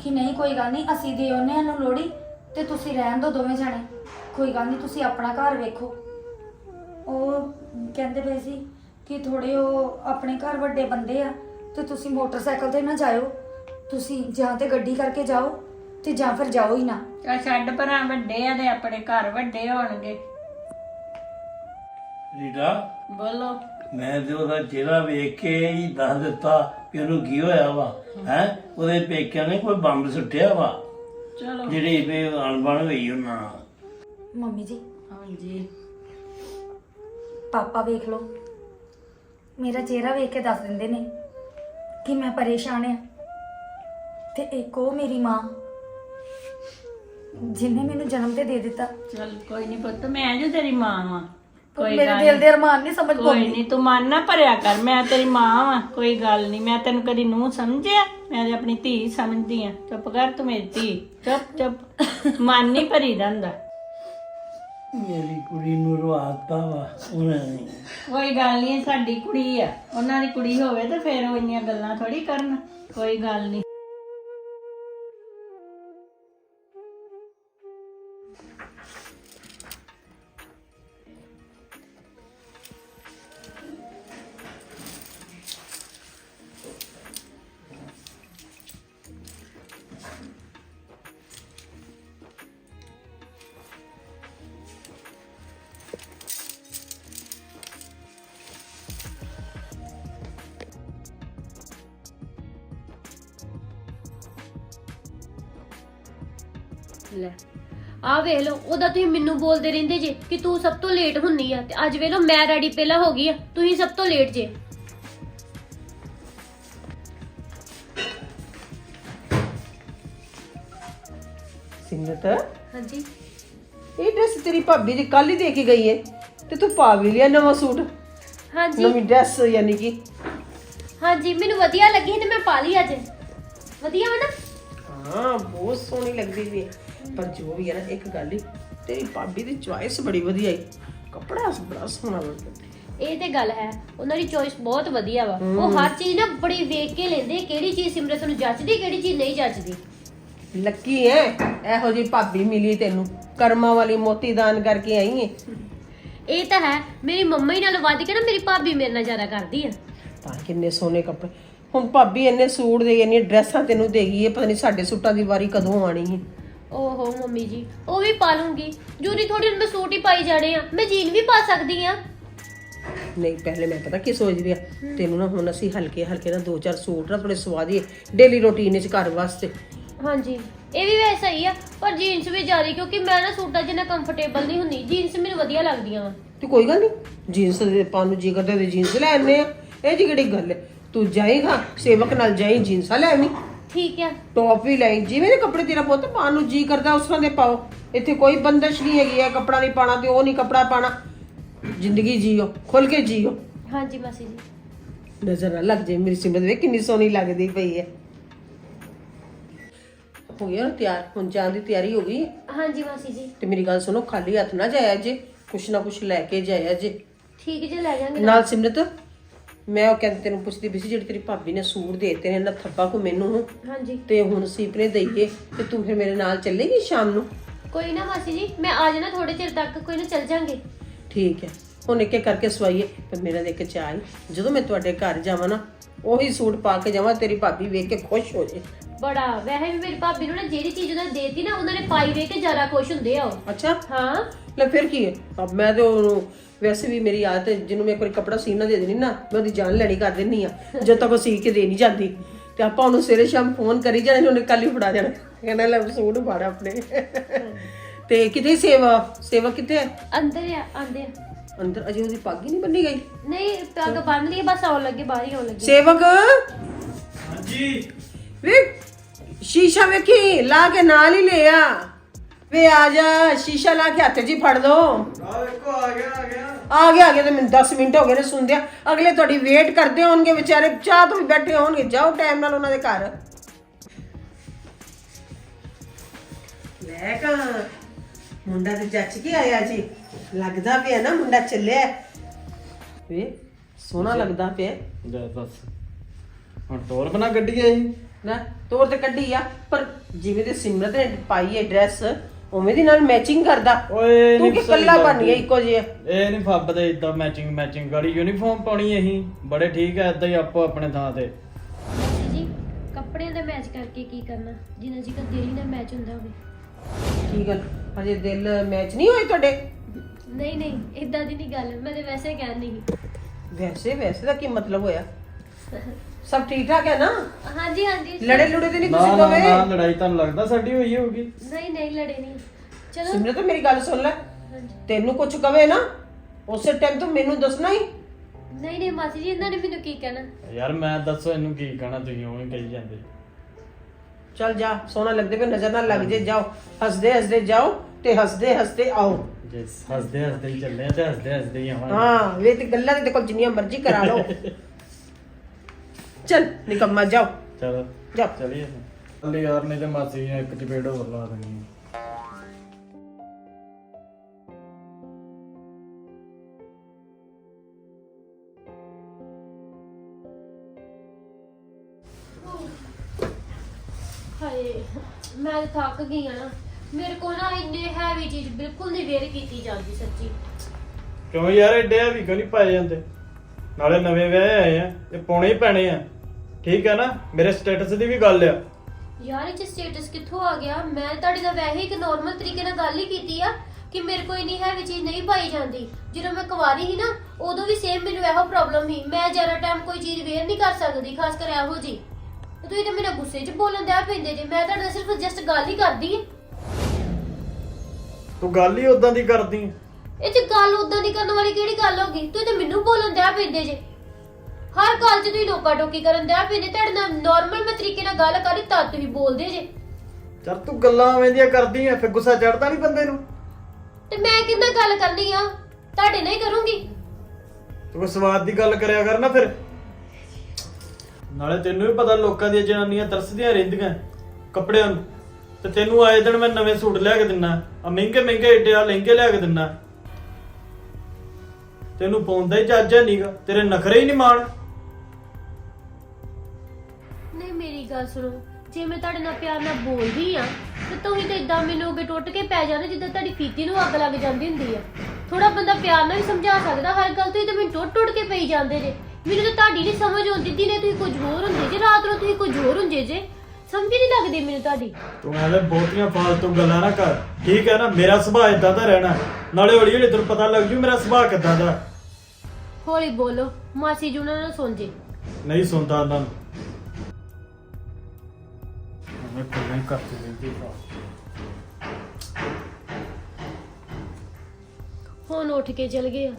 ਕਿ ਨਹੀਂ ਕੋਈ ਗੱਲ ਨਹੀਂ ਅਸੀਂ ਦੇ ਆਉਂਦੇ ਹਾਂ ਨੂੰ ਲੋੜੀ ਤੇ ਤੁਸੀਂ ਰਹਿਣ ਦਿਓ ਦੋਵੇਂ ਜਾਣੇ। ਕੋਈ ਗੱਲ ਨਹੀਂ ਤੁਸੀਂ ਆਪਣਾ ਘਰ ਵੇਖੋ। ਉਹ ਕਹਿੰਦੇ ਪਏ ਸੀ ਕਿ ਥੋੜੇ ਉਹ ਆਪਣੇ ਘਰ ਵੱਡੇ ਬੰਦੇ ਆ ਤੇ ਤੁਸੀਂ ਮੋਟਰਸਾਈਕਲ ਤੇ ਨਾ ਜਾਇਓ। ਤੁਸੀਂ ਜਾਂ ਤੇ ਗੱਡੀ ਕਰਕੇ ਜਾਓ ਤੇ ਜਾਂ ਫਿਰ ਜਾਓ ਹੀ ਨਾ। ਚਾ ਛੱਡ ਪਰਾਂ ਵੱਡੇ ਆ ਤੇ ਆਪਣੇ ਘਰ ਵੱਡੇ ਹੋਣਗੇ। ਰੀਟਾ ਬੋਲੋ। ਮੈਂ ਤੇ ਉਹਦਾ ਚਿਹਰਾ ਵੇਖ ਕੇ ਹੀ ਦੱਸ ਦਿੱਤਾ ਕਿ ਉਹਨੂੰ ਕੀ ਹੋਇਆ ਵਾ ਹੈ? ਉਹਦੇ ਪੇਕਿਆਂ ਨੇ ਕੋਈ ਬੰਬ ਸੁੱਟਿਆ ਵਾ ਚਲੋ। ਜਿਹੜੀ ਵੀ ਅਣਬਣ ਹੋਈ ਉਹਨਾਂ ਨਾਲ। ਮੰਮੀ ਜੀ ਹਾਂਜੀ। ਪਾਪਾ ਵੇਖ ਲਓ। ਮੇਰਾ ਚਿਹਰਾ ਵੇਖ ਕੇ ਦੱਸ ਦਿੰਦੇ ਨੇ ਕਿ ਮੈਂ ਪਰੇਸ਼ਾਨ ਆ। ਤੇ ਇੱਕ ਉਹ ਮੇਰੀ ਮਾਂ ਜਿਨੇ ਮੈਨੂੰ ਜਨਮ ਤੇ ਦੇ ਦਿੱਤਾ। ਚਲ ਕੋਈ ਨਹੀਂ ਪੁੱਤ ਮੈਂ ਜੋ ਤੇਰੀ ਮਾਂ ਵਾਂ। ਪਰ ਕੋਈ ਮੇਰੇ ਗੱਲ ਦਿਲ ਨੀ। ਦੇ ਅਰਮਾਨ ਨਹੀਂ ਸਮਝ ਕੋਈ ਪਾਉਂਦੀ। ਨਹੀਂ ਤੂੰ ਮਨ ਨਾ ਭਰਿਆ ਕਰ ਮੈਂ ਤੇਰੀ ਮਾਂ ਵਾਂ ਕੋਈ ਗੱਲ ਨਹੀਂ ਮੈਂ ਤੈਨੂੰ ਕਦੀ ਨੂੰ ਸਮਝਿਆ? ਮੈਂ ਤੇ ਆਪਣੀ ਧੀ ਸਮਝਦੀ ਆ। ਚੁੱਪ ਕਰ ਤੂੰ ਮੇਰੀ ਧੀ ਚੁੱਪ ਚੁੱਪ। ਮਨ ਨਹੀਂ ਭਰੀਦਾ ਹੁੰਦਾ। ਮੇਰੀ ਕੁੜੀ ਨੂੰ ਰਵਾਤਾ ਵਾ ਉਹਨਾਂ ਨੇ ਕੋਈ ਗੱਲ ਨਹੀਂ ਸਾਡੀ ਕੁੜੀ ਆ। ਉਹਨਾਂ ਦੀ ਕੁੜੀ ਹੋਵੇ ਤਾਂ ਫਿਰ ਉਹ ਇੰਨੀਆਂ ਗੱਲਾਂ ਥੋੜੀ ਕਰਨ। ਕੋਈ ਗੱਲ ਨਹੀਂ। ਲੈ। ਆ ਵੇਖ ਲਓ ਉਹਦਾ ਤੁਸੀਂ ਮੈਨੂੰ ਬੋਲਦੇ ਰਹਿੰਦੇ ਜੇ ਕਿ ਤੂੰ ਸਭ ਤੋਂ ਲੇਟ ਹੁੰਨੀ ਆ ਤੇ ਅੱਜ ਵੇਖ ਲਓ ਮੈਂ ਰੈਡੀ ਪਹਿਲਾਂ ਹੋ ਗਈ ਆ ਤੁਸੀਂ ਸਭ ਤੋਂ ਲੇਟ ਜੇ। ਸਿੰਮਤ ਹਾਂਜੀ। ਇਹ ਡਰੈਸ ਤੇਰੀ ਭਾਬੀ ਦੀ ਕੱਲ ਹੀ ਦੇ ਕੇ ਗਈ ਏ ਤੇ ਤੂੰ ਪਾ ਵੀ ਲਿਆ ਨਵਾਂ ਸੂਟ। ਹਾਂਜੀ। ਨਵੀਂ ਡਰੈਸ ਯਾਨੀ ਕਿ। ਹਾਂਜੀ ਮੈਨੂੰ ਵਧੀਆ ਲੱਗੀ ਤੇ ਮੈਂ ਪਾ ਲਈ ਅੱਜ। ਵਧੀਆ ਵਾ ਨਾ? ਹਾਂ ਬਹੁਤ ਸੋਹਣੀ ਲੱਗਦੀ ਵੀ। ਪਰ ਜੋ ਵੀ ਹੈ ਨਾ ਇੱਕ ਗੱਲ ਹੀ ਤੇਰੀ ਭਾਬੀ ਦੀ ਚੁਆਇਸ ਬੜੀ ਵਧੀਆ ਹੈ ਕੱਪੜਾ ਬੜਾ ਸੋਹਣਾ ਲੱਗਦਾ। ਇਹ ਤੇ ਗੱਲ ਹੈ ਉਹਨਾਂ ਦੀ ਚੋਇਸ ਬਹੁਤ ਵਧੀਆ ਵਾ। ਉਹ ਹਰ ਚੀਜ਼ ਨਾ ਬੜੀ ਵੇਖ ਕੇ ਲੈਂਦੇ ਕਿਹੜੀ ਚੀਜ਼ ਸਿਮਰਤ ਨੂੰ ਜੱਚਦੀ ਕਿਹੜੀ ਚੀਜ਼ ਨਹੀਂ ਜੱਚਦੀ। ਲੱਕੀ ਐ ਇਹੋ ਜੀ ਭਾਬੀ ਮਿਲੀ ਤੈਨੂੰ ਕਰਮਾਂ ਵਾਲੀ ਮੋਤੀ ਦਾਨ ਕਰਕੇ ਆਈ ਏ। ਇਹ ਤਾਂ ਹੈ ਮੇਰੀ ਮੰਮਾ ਹੀ ਨਾਲ ਵੱਧ ਕੇ ਨਾ ਮੇਰੀ ਭਾਬੀ ਮੇਰੇ ਨਾਲ ਜ਼ਿਆਦਾ ਕਰਦੀ ਆ। ਤਾਂ ਕਿੰਨੇ ਸੋਹਣੇ ਕੱਪੜੇ। ਹੁਣ ਭਾਬੀ ਇੰਨੇ ਸੂਟ ਦੇ ਇੰਨੀ ਡਰੈਸਾਂ ਤੈਨੂੰ ਦੇ ਗਈ ਏ ਪਤਾ ਨਹੀਂ ਸਾਡੇ ਸੂਟਾਂ ਦੀ ਵਾਰੀ ਕਦੋਂ ਆਣੀ ਏ। ਓਹੋ ਮੰਮੀ ਜੀ ਉਹ ਵੀ ਪਾ ਲੂੰਗੀ। ਜੂਰੀ ਥੋੜੀ ਮੈਂ ਸੂਟ ਹੀ ਪਾਈ ਜਾਣੇ ਆ ਮੈਂ ਜੀਨ ਵੀ ਪਾ ਸਕਦੀ ਆ। ਨਹੀਂ ਪਹਿਲੇ ਮੈਂ ਪਤਾ ਕੀ ਸੋਚਦੀ ਆ ਤੈਨੂੰ ਨਾ ਹੁਣ ਅਸੀਂ ਹਲਕੇ ਹਲਕੇ ਨਾ ਦੋ ਚਾਰ ਸੂਟ ਨਾ ਥੋੜੇ ਸਵਾਦੀਏ ਡੇਲੀ ਰੁਟੀਨ ਵਿੱਚ ਘਰ ਵਾਸਤੇ। ਹਾਂਜੀ ਇਹ ਵੀ ਵੈਸਾ ਹੀ ਆ ਪਰ ਜੀਨਸ ਵੀ ਜ਼ਿਆਦਾ ਕਿਉਂਕਿ ਮੈਂ ਨਾ ਸੂਟਾਂ 'ਚ ਨਾ ਕੰਫਰਟੇਬਲ ਨਹੀਂ ਹੁੰਦੀ ਜੀਨਸ ਮੈਨੂੰ ਵਧੀਆ ਲੱਗਦੀਆਂ। ਵਾ ਤੇ ਕੋਈ ਗੱਲ ਨਹੀਂ ਜੀਨਸ ਦੇ ਪਾਉਣ ਨੂੰ ਜੀ ਕਰਦਾ ਤੇ ਜੀਨਸ ਲੈ ਆਨੇ ਆ ਇਹ ਜੀ ਕਿਹੜੀ ਗੱਲ ਹੈ? ਤੂੰ ਜਾਏਗਾ ਸੇਵਕ ਨਾਲ ਜਾਈ ਜੀਨਸਾਂ ਲੈ ਆਵੀਂ। ਠੀਕ ਆ। ਟੌਪ ਵੀ ਲੈ ਆਈ। ਜਿਵੇਂ ਦੇ ਕੱਪੜੇ ਤੇਰਾ ਪੁੱਤ ਪਾਉਣ ਨੂੰ ਜੀ ਕਰਦਾ ਉਸ ਤਰ੍ਹਾਂ ਦੇ ਪਾਓ। ਇੱਥੇ ਕੋਈ ਬੰਦਸ਼ ਨਹੀਂ ਹੈਗੀ ਹੈ ਕੱਪੜਾ ਨਹੀਂ ਪਾਣਾ ਤੇ ਉਹ ਨਹੀਂ ਕੱਪੜਾ ਪਾਣਾ ਜ਼ਿੰਦਗੀ ਜੀਓ ਖੁੱਲ ਕੇ ਜੀਓ। ਹਾਂਜੀ ਮਾਸੀ ਜੀ। ਨਜ਼ਰ ਨਾ ਲੱਗ ਜੇ ਮੇਰੀ ਸਿਮਰਤ ਵੇ ਕਿੰਨੀ ਸੋਹਣੀ ਲੱਗਦੀ ਪਈ ਹੈ। ਹੋ ਗਿਆ ਨਾ ਤਿਆਰ ਹੁਣ ਜਾਣ ਦੀ ਤਿਆਰੀ ਹੋ ਗਈ। ਹੈ? ਹਾਂਜੀ ਮਾਸੀ ਜੀ। ਤੇ ਮੇਰੀ ਗੱਲ ਸੁਣੋ ਖਾਲੀ ਹੱਥ ਨਾ ਜਾਇਆ ਜੇ ਕੁਛ ਨਾ ਕੁਛ ਲੈ ਕੇ ਜਾਇਆ ਜੇ। ਠੀਕ ਜੇ ਲੈ ਜਾਾਂਗੇ ਨਾਲ ਸਿਮਰਤ? ਮੈਂ ਉਹ ਕਹਿੰਦੀ ਤੈਨੂੰ ਪੁੱਛਦੀ ਵੀ ਸੀ ਜਿਹੜੀ ਤੇਰੀ ਭਾਬੀ ਨੇ ਸੂਟ ਦੇਤੇ ਨੇ ਨਾ ਥੱਬਾ ਕੋ ਮੈਨੂੰ। ਹਾਂਜੀ। ਤੇ ਹੁਣ ਸੀਪਨੇ ਦਈਏ ਤੇ ਤੂੰ ਫਿਰ ਮੇਰੇ ਨਾਲ ਚੱਲੇਗੀ ਸ਼ਾਮ ਨੂੰ? ਕੋਈ ਨਾ ਮਾਸੀ ਜੀ ਮੈਂ ਆ ਜਾਣਾ ਥੋੜੇ ਚਿਰ ਤੱਕ ਕੋਈ ਨਾ ਚੱਲ ਜਾਾਂਗੇ। ਠੀਕ ਹੈ। ਹੁਣ ਇੱਕ ਇੱਕ ਕਰਕੇ ਸਵਾਈਏ ਪਰ ਮੇਰਾ ਦੇਖ ਕੇ ਚਾਹੀ ਜਦੋਂ ਮੈਂ ਤੁਹਾਡੇ ਘਰ ਜਾਵਾਂ ਨਾ ਉਹੀ ਸੂਟ ਪਾ ਕੇ ਜਾਵਾਂ ਤੇਰੀ ਭਾਬੀ ਵੇਖ ਕੇ ਖੁਸ਼ ਹੋ ਜੇ। ਬੜਾ ਵੈਸੇ ਵੀ ਮੇਰੀ ਭਾਬੀ ਨੂੰ ਨਾ ਜਿਹੜੀ ਚੀਜ਼ ਉਹਨਾਂ ਨੇ ਦੇਤੀ ਨਾ ਉਹਨਾਂ ਨੇ ਪਾਈ ਵੇਖ ਕੇ ਜ਼ਿਆਦਾ ਖੁਸ਼ ਹੁੰਦੇ ਆ ਉਹ। ਅੱਛਾ? ਹਾਂ। ਲੈ ਫਿਰ ਕੀ ਹੈ? ਅਬ ਮੈਂ ਤੇ ਉਹਨੂੰ ਵੈਸੇ ਵੀ ਮੇਰੀ ਆਦਤ ਹੈ ਜਿਹਨੂੰ ਮੈਂ ਕੋਈ ਕੱਪੜਾ ਸੀਨਾ ਦੇ ਦੇਣੀ ਨਾ ਮੈਂ ਉਹਦੀ ਜਾਨ ਲੈਣੀ ਕਰ ਦਿੰਨੀ ਆ ਜਦ ਤੱਕ ਉਹ ਸੀ ਕੇ ਦੇ ਨਹੀਂ ਜਾਂਦੀ। ਤੇ ਆਪਾਂ ਉਹਨੂੰ ਸਵੇਰੇ ਸ਼ਾਮ ਫੋਨ ਕਰੀ ਜਾਣੇ ਉਹਨੇ ਕੱਲ ਹੀ ਫੜਾ ਦੇਣਾ। ਕਹਿੰਦਾ ਲੈ ਸੂਟ ਫੜ ਆਪਣੇ। ਤੇ ਕਿਤੇ ਸੇਵਾ ਸੇਵਾ ਕਿੱਥੇ ਹੈ? ਅੰਦਰ ਆ ਆਂਦੇ ਆ। ਅੰਦਰ ਅਜੇ ਉਹਦੀ ਪੱਗ ਹੀ ਨਹੀਂ ਬੰਨੀ ਗਈ? ਨਹੀਂ ਪੱਗ ਬੰਨ ਲਈ ਬਸ ਆਉਣ ਲੱਗੇ ਬਾਹਰ ਹੀ ਆਉਣ ਲੱਗੇ। ਸੇਵਕ? ਹਾਂਜੀ। ਵੇ ਸ਼ੀਸ਼ਾ ਵੇਖੀ ਲਾ ਕੇ ਨਾਲ ਹੀ ਲੈ ਆ ਵੇ ਆ ਜਾ ਸ਼ੀਸ਼ਾ ਲਾ ਕੇ ਹੱਥ ਹੀ ਫੜ ਦੋ ਆ ਵੇਖੋ ਆ ਗਿਆ ਆ ਗਿਆ। ਆ ਗਿਆ ਆ ਗਿਆ ਤੇ ਮੈਨੂੰ 10 ਮਿੰਟ ਹੋ ਗਏ ਨੇ ਸੁਣਦਿਆਂ। ਅਗਲੇ ਤੁਹਾਡੀ ਵੇਟ ਕਰਦੇ ਹੋਣਗੇ ਵਿਚਾਰੇ ਚਾਹ ਤੋਂ ਵੀ ਬੈਠੇ ਹੋਣਗੇ। ਜਾਓ ਟਾਈਮ ਨਾਲ ਉਹਨਾਂ ਦੇ ਘਰ। ਲੈ ਕਾ ਮੁੰਡਾ ਤੇ ਜੱਜ ਕੇ ਆਇਆ ਜੀ। ਲੱਗਦਾ ਪਿਆ ਨਾ ਮੁੰਡਾ ਚੱਲਿਆ। ਵੇ ਸੋਹਣਾ ਲੱਗਦਾ ਪਿਆ। ਜਾ ਬਸ ਹੁਣ ਤੋਰ ਬਣਾ ਗੱਡੀ ਇਹ ਨਾ ਤੋਰ ਤੇ ਕੱਢੀ ਆ ਪਰ ਜਿਵੇਂ ਦੀ ਸਿਮਰਤ ਨੇ ਪਾਈ ਹੈ ਡਰੈਸ ਉਵੇਂ ਦੀ ਨਾਲ ਮੈਚਿੰਗ ਕਰਦਾ। ਓਏ ਤੂੰ ਕਿ ਕੱਲਾ ਬਣ ਗਿਆ ਇੱਕੋ ਜਿਹਾ। ਇਹ ਨਹੀਂ ਫੱਬਦੇ ਇਦਾਂ ਮੈਚਿੰਗ ਮੈਚਿੰਗ ਗਾੜੀ ਯੂਨੀਫਾਰਮ ਪਾਉਣੀ ਅਸੀਂ ਬੜੇ ਠੀਕ ਐ ਇਦਾਂ ਹੀ ਆਪੋ ਆਪਣੇ ਥਾਂ ਤੇ। ਜੀ ਕੱਪੜਿਆਂ ਦਾ ਮੈਚ ਕਰਕੇ ਕੀ ਕਰਨਾ? ਜਿੰਨਾ ਜਿਕਰ ਦਿਲ ਹੀ ਨਾ ਮੈਚ ਹੁੰਦਾ ਹੋਵੇ। ਕੀ ਗੱਲ? ਹਜੇ ਦਿਲ ਮੈਚ ਨਹੀਂ ਹੋਏ ਤੁਹਾਡੇ? ਨਹੀਂ ਨਹੀਂ ਇਦਾਂ ਦੀ ਨਹੀਂ ਗੱਲ। ਮੈਂ ਤੇ ਵੈਸੇ ਕਹਿਣੀ ਸੀ। ਵੈਸੇ ਵੈਸੇ ਦਾ ਕੀ ਮਤਲਬ ਹੋਇਆ? ਸਭ ਠੀਕ ਠਾਕ ਹੈ ਨਾ? ਹਾਂਜੀ ਹਾਂਜੀ। ਲੜੇ ਲੁੜੇ ਤੇ ਨਹੀਂ ਨਾ ਤੁਸੀਂ ਨਾ ਦੋਵੇਂ? ਨਾ ਲੜਾਈ ਤੁਹਾਨੂੰ ਲੱਗਦਾ ਸਾਡੀ ਹੋਈ ਹੋਊਗੀ? ਨਹੀਂ ਨਹੀਂ ਲੜੇ ਨਹੀਂ। ਚਲੋ। ਸਿਮਰਤ ਮੇਰੀ ਗੱਲ ਸੁਣ ਲੈ। ਹਾਂਜੀ। ਤੈਨੂੰ ਕੁਝ ਕਵੇ ਨਾ ਉਸੇ ਟਾਈਮ ਤੂੰ ਮੈਨੂੰ ਦੱਸਣਾ ਹੀ। ਨਹੀਂ ਨਹੀਂ ਮਾਸੀ ਜੀ ਇਹਨਾਂ ਨੇ ਮੈਨੂੰ ਕੀ ਕਹਿਣਾ? ਯਾਰ ਮੈਂ ਦੱਸੋ ਇਹਨੂੰ ਕੀ ਕਹਿਣਾ ਤੁਸੀਂ ਉਵੇਂ ਕਹੀ ਜਾਂਦੇ। ਚੱਲ ਜਾ ਸੋਹਣਾ ਲੱਗਦੇ ਪਏ ਨਜ਼ਰ ਨਾ ਲੱਗ ਜੇ ਜਾਓ। ਹੱਸਦੇ ਹੱਸਦੇ ਜਾਓ ਤੇ ਹੱਸਦੇ ਹੱਸਦੇ ਆਓ। ਜੇ ਹੱਸਦੇ ਹੱਸਦੇ ਹੀ ਚੱਲੇ ਆ ਤੇ ਹੱਸਦੇ ਹੱਸਦੇ ਹੀ ਆਵਾਂਗੇ। ਹਾਂ ਵੇ ਤੇ ਗੱਲਾਂ ਤੇ ਕੋਲ ਜਿੰਨੀਆਂ ਮਰਜ਼ੀ ਕਰਾ ਲਓ। ਚੱਲ ਨਿਕੰਮਾ ਜਾਓ। ਚਲੋ ਜਾ ਚਲੀਏ ਚੱਲ ਯਾਰ ਨਹੀਂ ਤੇ ਮਾਸੀ ਨੇ ਇੱਕ ਚਪੇੜ ਹੋਰ ਲਾ ਦੇਣੀ ਹਾਏ ਮੈਂ ਤਾਂ ਥੱਕ ਗਈ ਆ ਨਾ। ਮੇਰੇ ਕੋਲ ਨਾ ਇੰਨੇ ਹੈਵੀ ਚੀਜ਼ ਬਿਲਕੁਲ ਨਹੀਂ ਵੇਅਰ ਕੀਤੀ ਜਾਂਦੀ ਸੱਚੀ। ਕਿਉਂ ਯਾਰ ਐਡੇ ਵੀ ਕਿਉਂ ਨਹੀਂ ਪਾਏ ਜਾਂਦੇ? ਨਾਲੇ ਨਵੇਂ ਵਿਆਹੇ ਆਏ ਆ ਇਹ ਪਾਉਣੇ ਹੀ ਪੈਣੇ ਆ। ਠੀਕ ਹੈ ਨਾ? ਮੇਰੇ ਸਟੇਟਸ ਦੀ ਵੀ ਗੱਲ ਆ। ਯਾਰ ਇਹ ਚ ਸਟੇਟਸ ਕਿੱਥੋਂ ਆ ਗਿਆ? ਮੈਂ ਤੁਹਾਡੇ ਨਾਲ ਵੈਸੇ ਇੱਕ ਨਾਰਮਲ ਤਰੀਕੇ ਨਾਲ ਗੱਲ ਹੀ ਕੀਤੀ ਆ ਕਿ ਮੇਰੇ ਕੋਲ ਇੰਨੀ ਹੈਵੀ ਚੀਜ਼ ਨਹੀਂ ਪਾਈ ਜਾਂਦੀ। ਜਦੋਂ ਮੈਂ ਕੁਵਾਰੀ ਸੀ ਨਾ ਉਦੋਂ ਵੀ ਸੇਮ ਮੈਨੂੰ ਇਹੋ ਪ੍ਰੋਬਲਮ ਸੀ। ਮੈਂ ਜ਼ਿਆਦਾ ਟਾਈਮ ਕੋਈ ਚੀਜ਼ ਵੇਅਰ ਨਹੀਂ ਕਰ ਸਕਦੀ ਖਾਸ ਕਰ ਇਹੋ ਜੀ ਤੇ ਤੁਸੀਂ ਤਾਂ ਮੇਰੇ ਗੁੱਸੇ 'ਚ ਬੋਲਣ ਦਿਆ ਪੈਂਦੇ ਜੇ। ਮੈਂ ਤੁਹਾਡੇ ਨਾਲ ਸਿਰਫ ਜਸਟ ਗੱਲ ਹੀ ਕਰਦੀ ਹਾਂ ਤੂੰ ਗੱਲ ਹੀ ਉਦਾਂ ਦੀ ਕਰਦੀ ਆਂ। ਇਹ ਚ ਗੱਲ ਉਦਾਂ ਦੀ ਕਰਨ ਵਾਲੀ ਕਿਹੜੀ ਗੱਲ ਹੋ ਗਈ? ਤੁਸੀਂ ਤਾਂ ਮੈਨੂੰ ਬੋਲਣ ਦਿਆ ਪੈਂਦੇ ਜੇ। ਹਰ ਗੱਲ 'ਚ ਤੁਸੀਂ ਨੋਕਾ ਟੋਕੀ ਕਰਨ ਦਿਆ ਪੈਂਦੇ ਤੁਹਾਡੇ ਨਾਲ ਨਾਰਮਲ ਮੈਂ ਤਰੀਕੇ ਨਾਲ ਗੱਲ ਕਰੀ ਤਾਂ ਤੁਸੀਂ ਬੋਲਦੇ ਜੇ। ਚੱਲ ਤੂੰ ਗੱਲਾਂ ਐਵੇਂ ਦੀਆਂ ਕਰਦੀ ਆ ਫਿਰ ਗੁੱਸਾ ਚੜਦਾ ਨਹੀਂ ਬੰਦੇ ਨੂੰ। ਤੇ ਮੈਂ ਕਿੰਨਾ ਗੱਲ ਕਰਨੀ ਆ? ਤੁਹਾਡੇ ਨਾਲ ਹੀ ਕਰੂੰਗੀ। ਤੂੰ ਕੋਈ ਸਵਾਦ ਦੀ ਗੱਲ ਕਰਿਆ ਕਰ ਨਾ ਫਿਰ। ਨਾਲੇ ਤੈਨੂੰ ਵੀ ਪਤਾ ਲੋਕਾਂ ਦੀਆਂ ਜਨਾਨੀਆਂ ਤਰਸਦੀਆਂ ਰਹਿੰਦੀਆਂ ਕੱਪੜਿਆਂ ਨੂੰ। ਤੇ ਤੈਨੂੰ ਆਏ ਦਿਨ ਮੈਂ ਨਵੇਂ ਸੂਟ ਲਿਆ ਕੇ ਦਿੰਨਾ ਆ ਮਹਿੰਗੇ ਮਹਿੰਗੇ ਏਡੇ ਆ ਲਹਿੰਗੇ ਲਿਆ ਕੇ ਦਿੰਨਾ। ਤੈਨੂੰ ਪਾਉਂਦਾ ਹੀ ਚੱਜ ਹੈ ਨੀਗਾ ਤੇਰੇ ਨਖਰੇ ਹੀ ਨਹੀਂ ਮਾਣ। ਨਹੀਂ ਮੇਰੀ ਗੱਲ ਸੁਣੋ। ਜੇ ਮੈਂ ਤੁਹਾਡੇ ਨਾਲ ਪਿਆਰ ਨਾਲ ਬੋਲਦੀ ਆ ਤੇ ਤੁਸੀਂ ਤਾਂ ਇਦਾਂ ਮੈਨੂੰ ਅੱਗੇ ਟੁੱਟ ਕੇ ਪੈ ਜਾਂਦੇ ਜਿੱਦਾਂ ਤੁਹਾਡੀ ਫੀਤੀ ਨੂੰ ਅੱਗ ਲੱਗ ਜਾਂਦੀ ਹੁੰਦੀ ਆ ਥੋੜਾ ਬੰਦਾ ਪਿਆਰ ਨਾਲ ਵੀ ਸਮਝਾ ਸਕਦਾ ਹਰ ਗੱਲ ਤੁਸੀਂ ਤਾਂ ਮੈਨੂੰ ਟੁੱਟ ਟੁੱਟ ਕੇ ਪਈ ਜਾਂਦੇ ਜੇ। ਮੈਨੂੰ ਤਾਂ ਤੁਹਾਡੀ ਨਹੀਂ ਸਮਝ ਆਉਂਦੀ ਦਿਨੇ ਤੁਸੀਂ ਕੁਝ ਹੋਰ ਹੁੰਦੇ ਜੇ ਰਾਤ ਨੂੰ ਤੁਸੀਂ ਕੁਝ ਹੋਰ ਹੁੰਦੇ ਜੇ। ਸਮਝ ਨਹੀਂ ਲੱਗਦੀ ਮੈਨੂੰ ਤੁਹਾਡੀ। ਤੂੰ ਐਵੇਂ ਬਹੁਤੀਆਂ ਫਾਲਤੂ ਗੱਲਾਂ ਨਾ ਕਰ। ਠੀਕ ਹੈ ਨਾ ਮੇਰਾ ਸੁਭਾਅ ਇਦਾਂ ਦਾ ਰਹਿਣਾ। ਨਾਲੇ ਹੌਲੀ ਹੌਲੀ ਤੈਨੂੰ ਪਤਾ ਲੱਗ ਜੂ ਮੇਰਾ ਸੁਭਾਅ ਕਿੱਦਾਂ ਦਾ। ਹੌਲੀ ਬੋਲੋ ਮਾਸੀ ਜੀ ਉਹਨਾਂ ਨੂੰ ਸੁਣ ਜੇ ਨਹੀਂ ਸੁਣਦਾ ਉਹਨਾਂ ਨੂੰ। ਮੈਂ ਕੋਈ ਕਰਤੀ ਰਹਿੰਦੀ ਆ। ਹੁਣ ਉੱਠ ਕੇ ਚਲ ਗਏ ਆ।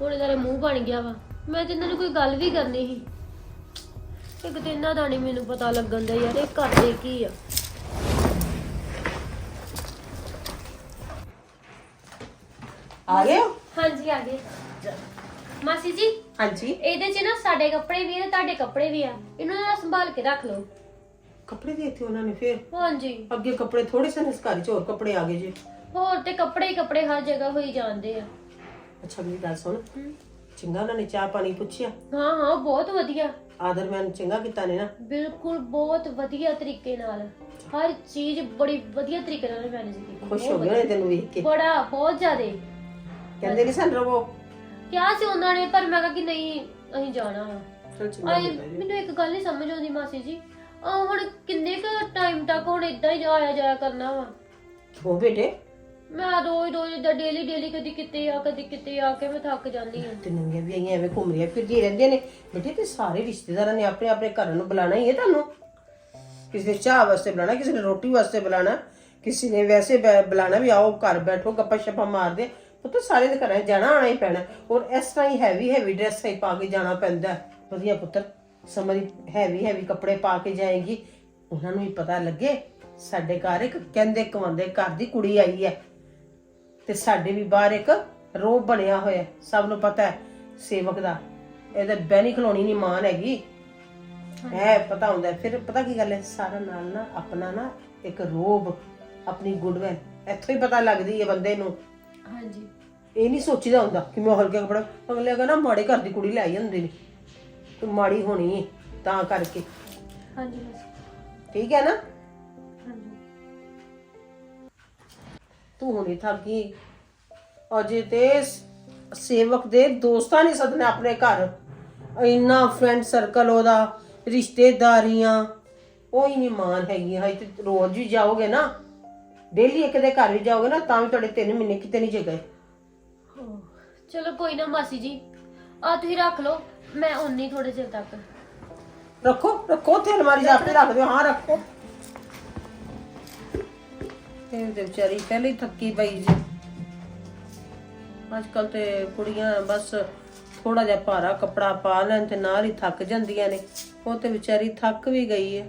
ਹੁਣ ਇਹਦਾ ਤਾਂ ਮੂੰਹ ਬਣ ਗਿਆ ਵਾ। ਮੈਂ ਤੇ ਇਹਨਾਂ ਨੂੰ ਕੋਈ ਗੱਲ ਵੀ ਕਰਨੀ ਸੀ। ਇੱਕ ਤੇ ਇਹਨਾਂ ਦਾ ਨਹੀਂ ਮੈਨੂੰ ਪਤਾ ਲੱਗਣ ਦਾ ਯਾਰ ਇਹ ਕਰਦੇ ਕੀ ਆ? ਆ ਗਏ ਹੋ? ਹਾਂਜੀ ਆ ਗਏ। ਮਾਸੀ ਜੀ ਹਾਂਜੀ। ਇਹਦੇ 'ਚ ਨਾ ਸਾਡੇ ਕੱਪੜੇ ਵੀ ਆ ਤੇ ਤੁਹਾਡੇ ਕੱਪੜੇ ਵੀ ਆ। ਇਹਨਾਂ ਨੂੰ ਸੰਭਾਲ ਕੇ ਰੱਖ ਲਓ। ਕੱਪੜੇ ਦੇ ਦਿੱਤੇ ਉਹਨਾਂ ਨੇ ਫੇਰ? ਹਾਂਜੀ। ਅੱਗੇ ਕੱਪੜੇ ਥੋੜੇ ਸੇ ਇਸ ਘਰ ਚ ਹੋਰ ਕੱਪੜੇ ਆ ਗਏ ਜੇ। ਹੋਰ ਤੇ ਕੱਪੜੇ ਹੀ ਕੱਪੜੇ ਹਰ ਜਗ੍ਹਾ ਹੋਈ ਜਾਂਦੇ ਆ। ਅੱਛਾ ਮੇਰੀ ਗੱਲ ਸੁਣ। ਚੰਗਾ ਉਹਨਾਂ ਨੇ ਚਾਹ ਪਾਣੀ ਪੁੱਛਿਆ? ਹਾਂ ਹਾਂ ਬਹੁਤ ਵਧੀਆ। ਆਦਰ ਮੈਂ ਚੰਗਾ ਕੀਤਾ ਨੇ ਨਾ? ਬਿਲਕੁਲ ਬਹੁਤ ਵਧੀਆ ਤਰੀਕੇ ਨਾਲ। ਹਰ ਚੀਜ਼ ਬੜੀ ਵਧੀਆ ਤਰੀਕੇ ਨਾਲ ਮੈਨੇਜ ਕੀਤੀ। ਖੁਸ਼ ਹੋ ਬਹੁਤ ਗਏ ਹੋਣੇ ਤੈਨੂੰ ਵੇਖ ਕੇ? ਬੜਾ ਬਹੁਤ ਜ਼ਿਆਦੇ। ਕਹਿੰਦੇ ਨਹੀਂ ਸਨ ਰਵੋ? ਕਿਹਾ ਸੀ ਉਹਨਾਂ ਨੇ ਪਰ ਮੈਂ ਕਿਹਾ ਕਿ ਨਹੀਂ ਅਸੀਂ ਜਾਣਾ ਵਾ। ਚਲ ਚੰਗਾ ਆਏ ਕੀਤਾ ਜੀ। ਮੈਨੂੰ ਇੱਕ ਗੱਲ ਨਹੀਂ ਸਮਝ ਆਉਂਦੀ ਮਾਸੀ ਜੀ। ਆ ਹੁਣ ਕਿੰਨੇ ਕੁ ਟਾਈਮ ਤੱਕ ਹੁਣ ਇਦਾਂ ਹੀ ਆਇਆ ਜਾਇਆ ਕਰਨਾ ਵਾ? ਹੋ ਬੇਟੇ? ਮੈਂ ਰੋਜ਼ ਰੋਜ਼ ਦਾ ਡੇਲੀ ਡੇਲੀ ਕਦੀ ਕਿਤੇ ਆ ਕਦੀ ਕਿਤੇ ਆ ਕੇ ਮੈਂ ਥੱਕ ਜਾਂਦੀ ਹਾਂ। ਤੇ ਨੰਗੀਆਂ ਵੀ ਆਈਆਂ ਐਵੇਂ ਘੁੰਮ ਰਹੀਆਂ ਫਿਰਦੀਆਂ ਰਹਿੰਦੀਆਂ ਨੇ। ਬੇਟੇ ਤੇ ਸਾਰੇ ਰਿਸ਼ਤੇਦਾਰਾਂ ਨੇ ਆਪਣੇ ਆਪਣੇ ਘਰਾਂ ਨੂੰ ਬੁਲਾਣਾ ਹੀ ਹੈ ਤੁਹਾਨੂੰ? ਕਿਸੇ ਨੇ ਚਾਹ ਵਾਸਤੇ ਬੁਲਾਣਾ ਕਿਸੇ ਨੇ ਰੋਟੀ ਵਾਸਤੇ ਬੁਲਾਣਾ ਕਿਸੇ ਨੇ ਵੈਸੇ ਬੈ- ਬੁਲਾਣਾ ਵੀ ਆਓ ਘਰ ਬੈਠੋ ਗੱਪਾਂ ਸ਼ੱਪਾਂ ਮਾਰਦੇ। ਪੁੱਤ ਸਾਰੇ ਦੇ ਘਰਾਂ 'ਚ ਜਾਣਾ ਆਣਾ ਹੀ ਪੈਣਾ। ਔਰ ਇਸ ਤਰ੍ਹਾਂ ਹੀ ਹੈਵੀ ਹੈਵੀ ਡਰੈਸ ਹੀ ਪਾ ਕੇ ਜਾਣਾ ਪੈਂਦਾ ਹੈ। ਵਧੀਆ ਪੁੱਤਰ। ਸਮਝ ਹੈਵੀ ਹੈਵੀ ਕੱਪੜੇ ਪਾ ਕੇ ਜਾਏਗੀ। ਉਹਨਾਂ ਨੂੰ ਵੀ ਪਤਾ ਲੱਗੇ ਸਾਡੇ ਘਰ ਇੱਕ ਕਹਿੰਦੇ ਕਵਾਂਦੇ ਘਰ ਦੀ ਕੁੜੀ ਆਈ ਹੈ। ਤੇ ਸਾਡੇ ਵੀ ਬਾਹਰ ਇੱਕ ਰੋਬ ਬਣਿਆ ਹੋਇਆ। ਸਭ ਨੂੰ ਪਤਾ ਹੈ ਸੇਵਕ ਦਾ। ਇਹਦੇ ਬੈਣੀ ਖਲੋਣੀ ਨਹੀਂ ਮਾਨ ਹੈਗੀ। ਹੈ ਪਤਾ ਹੁੰਦਾ ਹੈ। ਫਿਰ ਪਤਾ ਕੀ ਗੱਲ ਹੈ ਸਾਰਾ ਨਾਲ ਨਾ ਆਪਣਾ ਨਾ ਇੱਕ ਰੋਬ ਆਪਣੀ ਗੁੱਡਵਿਲ ਇੱਥੋਂ ਹੀ ਪਤਾ ਲੱਗਦੀ ਹੈ ਬੰਦੇ ਨੂੰ। ਹਾਂਜੀ। ਇਹ ਨਹੀਂ ਸੋਚੀਦਾ ਹੁੰਦਾ ਕਿ ਮੈਂ ਹਲਕੇ ਕੱਪੜਾ ਅਗਲੇ ਕਹਿੰਦਾ ਮਾੜੇ ਘਰ ਦੀ ਕੁੜੀ ਲੈ ਆਈ ਹੁੰਦੀ ਨੇ। ਤੂੰ ਮਾੜੀ ਹੋਣੀ ਤਾਂ ਕਰਕੇ। ਹਾਂਜੀ ਬਸ। ਠੀਕ ਹੈ ਨਾ? ਹਾਂਜੀ। ਤੂੰ ਹੁਣੀ ਥੱਕ ਗਈ। ਅਜੇ ਤੇ ਸ- ਸੇਵਕ ਦੇ ਦੋਸਤਾਂ ਨੇ ਸਦਨੇ ਆਪਣੇ ਘਰ। ਇੰਨਾ ਫਰੈਂਡ ਸਰਕਲ ਉਹਦਾ ਰਿਸ਼ਤੇਦਾਰੀਆਂ ਉਹ ਹੀ ਨਹੀਂ ਮਾਨ ਹੈਗੀ ਹਾਈ ਤੇ ਰੋਜ਼ ਵੀ ਜਾਓਗੇ ਨਾ। ਡੇਲੀ ਇੱਕ ਦੇ ਘਰ ਵੀ ਜਾਓਗੇ ਨਾ ਤਾਂ ਵੀ ਤੁਹਾਡੇ 3 ਮਹੀਨੇ ਕਿਤੇ ਨਹੀਂ ਜੇ ਗਏ। ਚਲੋ ਕੋਈ ਨਾ ਮਾਸੀ ਜੀ ਆ ਤੁਸੀਂ ਰੱਖ ਲਓ। ਮੈਂ ਉਨੀ ਥੋੜੇ ਚਿਰ ਤੱਕ। ਰੱਖੋ ਰੱਖੋ ਤੇ ਅਲਮਾਰੀ 'ਚ ਆਪੇ ਰੱਖ ਦਿਓ। ਹਾਂ, ਰੱਖੋ। ਇਹ ਤੇ ਵਿਚਾਰੀ ਪਹਿਲੇ ਹੀ ਥੱਕੀ ਪਈ ਜੀ ਅੱਜ ਕੱਲ ਤੇ ਕੁੜੀਆਂ ਬਸ ਥੋੜਾ ਜਿਹਾ ਭਾਰਾ ਕੱਪੜਾ ਪਾ ਲੈਣ ਤੇ ਨਾਲ ਹੀ ਥੱਕ ਜਾਂਦੀਆਂ ਨੇ। ਉਹ ਤੇ ਵਿਚਾਰੀ ਥੱਕ ਵੀ ਗਈ ਹੈ